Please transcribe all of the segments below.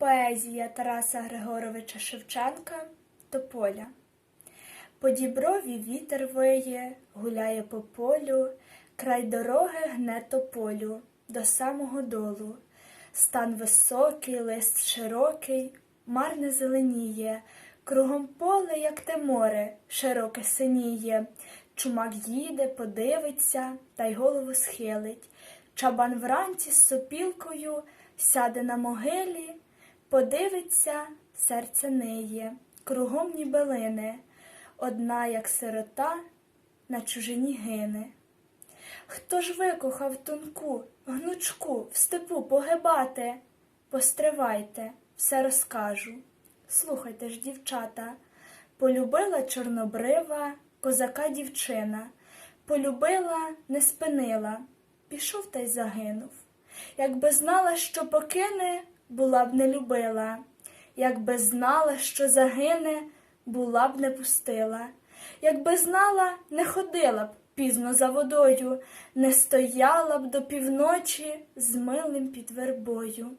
Поезія Тараса Григоровича Шевченка Тополя. По діброві вітер виє, гуляє по полю, край дороги гне тополю до самого долу. Стан високий, лист широкий, марне зеленіє, кругом поле, як те море, широке синіє. Чумак їде, подивиться та й голову схилить. Чабан вранці з сопілкою сяде на могилі, подивиться, серце ниє, кругом ніби лине, одна, як сирота, на чужині гине. Хто ж викохав тонку, гнучку, в степу погибати? Постривайте, все розкажу. Слухайте ж, дівчата, полюбила чорнобрива козака дівчина, полюбила, не спинила, пішов та й загинув. Якби знала, що покине, була б не любила, якби знала, що загине, була б не пустила, якби знала, не ходила б пізно за водою, не стояла б до півночі з милим під вербою.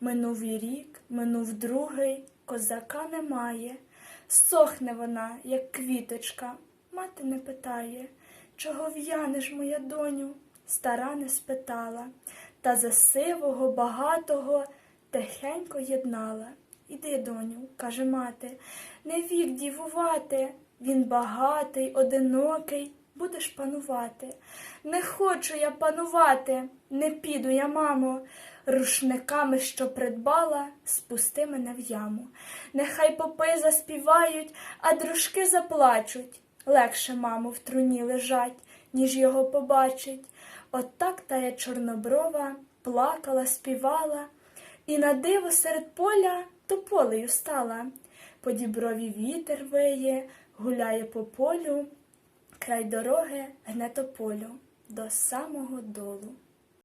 Минув і рік, минув другий, козака немає. Сохне вона, як квіточка, мати не питає, чого в'янеш, моя доню? Стара не спитала, та за сивого, багатого тихенько єднала. Іди, доню, каже мати, не вік дівувати, він багатий, одинокий, будеш панувати. Не хочу я панувати, не піду я, мамо, рушниками, що придбала, спусти мене в яму. Нехай попи заспівають, а дружки заплачуть. Легше, мамо, в труні лежать, ніж його побачить. От так тая чорноброва плакала, співала, і на диво серед поля тополею стала. По діброві вітер виє, гуляє по полю, край дороги гне тополю до самого долу.